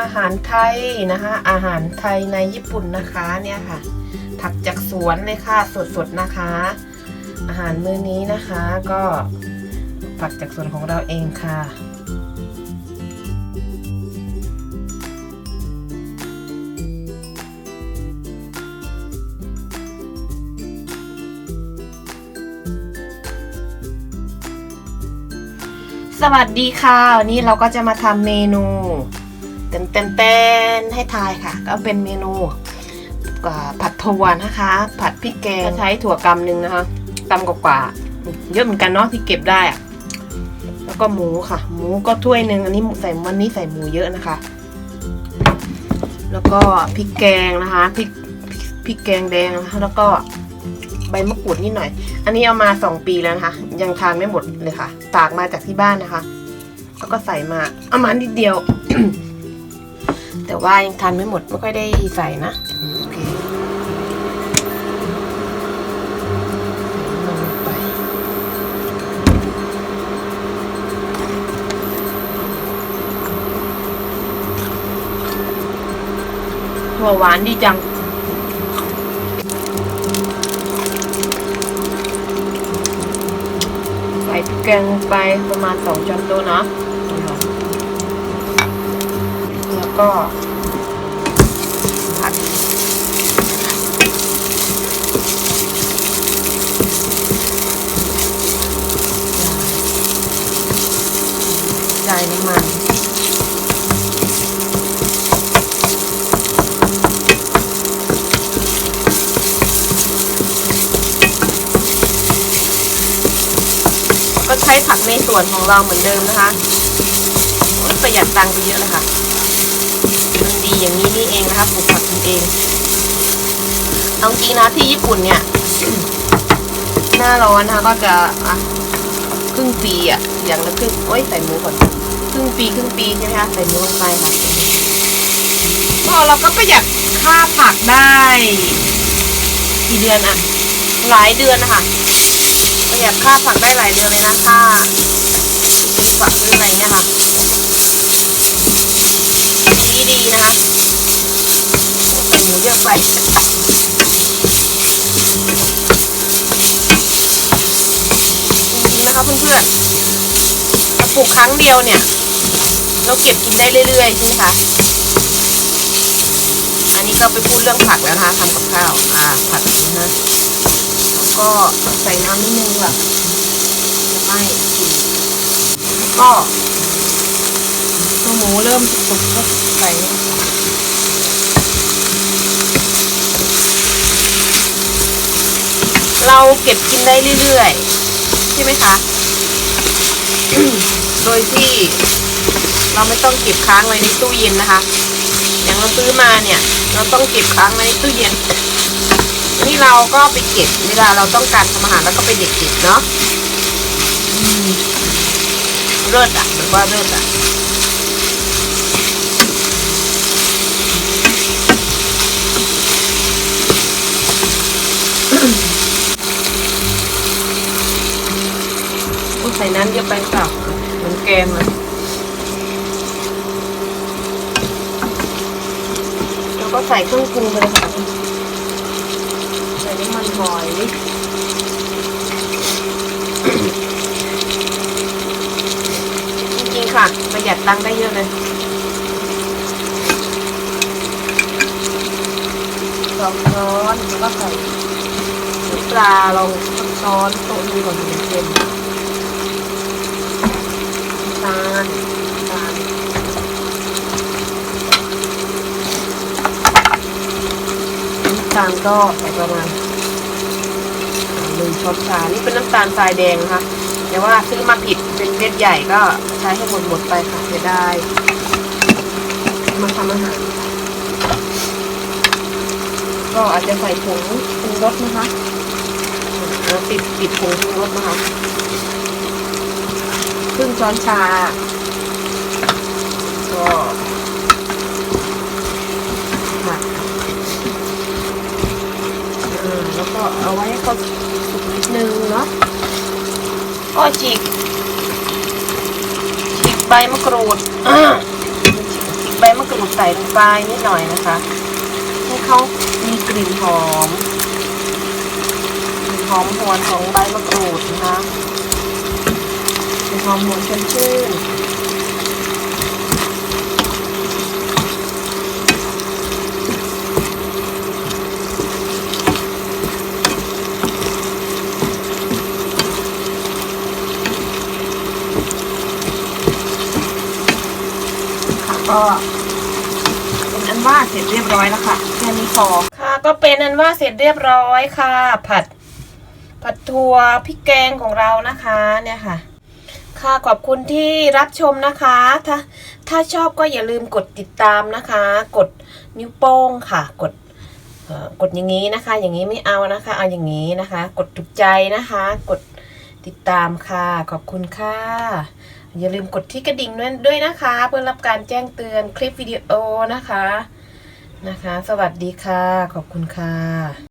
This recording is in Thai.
อาหารไทยนะคะ อาหารไทยในญี่ปุ่นนะคะเนี่ยค่ะ ผักจากสวนเลยค่ะสดๆนะคะ อาหารมื้อนี้นะคะก็ผักจากสวนของเราเองค่ะสวัสดีค่ะ วันนี้เราก็จะมาทำเมนู ต้นเต้นเต้นให้ทายค่ะ ก็เป็นเมนูผัดถั่วนะคะ ผัดพริกแกงใช้ถั่วกำหนึ่งนะคะกำกว่าเยอะเหมือนกันเนาะที่เก็บได้อะแล้วก็หมูค่ะ หมูก็ถ้วยหนึ่งอันนี้ใส่วันนี้ใส่หมูเยอะนะคะ แล้วก็พริกแกงนะคะพริกพริกพริกแกงแดงนะคะแล้วก็ใบมะกรูดนิดหน่อย อันนี้เอามาสองปีแล้วนะคะ ยังทานไม่หมดเลยค่ะ ตากมาจากที่บ้านนะคะ แล้วก็ใส่มาเอามานิดเดียว แต่ว่ายังทานไม่หมดไม่ค่อยได้ใส่นะโอเคใส่น้ำมันลงไปหัวหวานดีจังใส่พริกแกงลงไปประมาณสองช้อนโต๊ะเนาะแล้ว ก็ผัดใส่น้ำมันก็ใช้ผักในส่วนของเราเหมือนเดิมนะคะ ประหยัดตังค์ไปเยอะเลยค่ะ อย่างนี้นี่เองนะคะปลูกผักกินเองเอาจริงนะที่ญี่ปุ่นเนี่ย หน้าร้อนนะคะก็จะอะครึ่งปีอะอย่างละครึ่งโอ้ยใส่หมูก่อนครึ่งปีครึ่งปีใช่ไหมคะใส่หมูลงไปค่ะพอเราก็ประหยัดค่าผักได้กี่เดือนอะหลายเดือนนะคะประหยัดค่าผักได้หลายเดือนเลยนะค่าผักหรืออะไรเงี้ยค่ะ ดีนะคะใส่หมูเยอะไปจริงๆนะคะเพื่อนๆเราปลูกครั้งเดียวเนี่ย เราเก็บกินได้เรื่อยๆใช่ไหมคะ อันนี้ก็ไปพูดเรื่องผักแล้วนะคะทำกับข้าวอ่าผัดนะแล้วก็ใส่น้ำนิดนึงแบบไม่แล้วก็ อหมูเริ่มสุกก็ใส่เราเก็บกินได้เรื่อยๆ ใช่ไหมคะ โดยที่เราไม่ต้องเก็บค้างไว้ในตู้เย็นนะคะ อย่างเราซื้อมาเนี่ย เราต้องเก็บค้างไว้ในตู้เย็น นี่เราก็ไปเก็บเวลาเราต้องการทำอาหารแล้วก็ไปเด็ดเก็บเนาะอืมเลิศอะหรือว่าเลิศอะ ต้องใส่ น้ำเยอะไปเปล่าเหมือนแกงเลยแล้วก็ใส่เครื่องปรุงไปเลยค่ะใส่น้ำมันหอยจริงๆค่ะ ประหยัดตังค์ได้เยอะเลยสองช้อนแล้วก็ใส่ปลาลงสักช้อนโต๊ะนึงก่อนถึงเค็ม น้ำตาลน้ำตาลน้ำ ตาลก็ใส่ประมาณหนึ่งช้อนชา นี่เป็นน้ำตาลทรายแดงนะคะ แต่ว่าซื้อมาผิดเป็นเม็ดใหญ่ก็ใช้ให้หมดหมดไปค่ะจะได้ มาทำอาหาร ก็อาจจะใส่ผงปรุงรสนะคะแล้วติดติดผงปรุงรสนะคะครึ่งช้อนชา ก็ผัดเออแล้วก็เอาไว้ให้เขาสุกนิดนึงเนาะ ก็ฉีกฉีกใบมะกรูดฉีกใบมะกรูดใส่ลงไปนิดหน่อยนะคะ ให้เขามีกลิ่นหอมหอมหวนของใบมะกรูดนะคะหอมหวนชื่นชื่น ก็เป็นอันว่าเสร็จเรียบร้อยแล้วค่ะแค่นี้พอค่ะ ก็เป็นอันว่าเสร็จเรียบร้อยค่ะ ผัด ผัดถั่วพริกแกงของเรานะคะเนี่ยค่ะ ค่ะขอบคุณที่รับชมนะคะ ถ้าถ้าชอบก็อย่าลืมกดติดตามนะคะ กดนิ้วโป้งค่ะ กดกดอย่างนี้นะคะ อย่างนี้ไม่เอานะคะ เอาอย่างนี้นะคะ กดถูกใจนะคะ กดติดตามค่ะ ขอบคุณค่ะ อย่าลืมกดที่กระดิ่งด้วยนะคะ เพื่อรับการแจ้งเตือนคลิปวิดีโอนะคะนะคะ สวัสดีค่ะ ขอบคุณค่ะ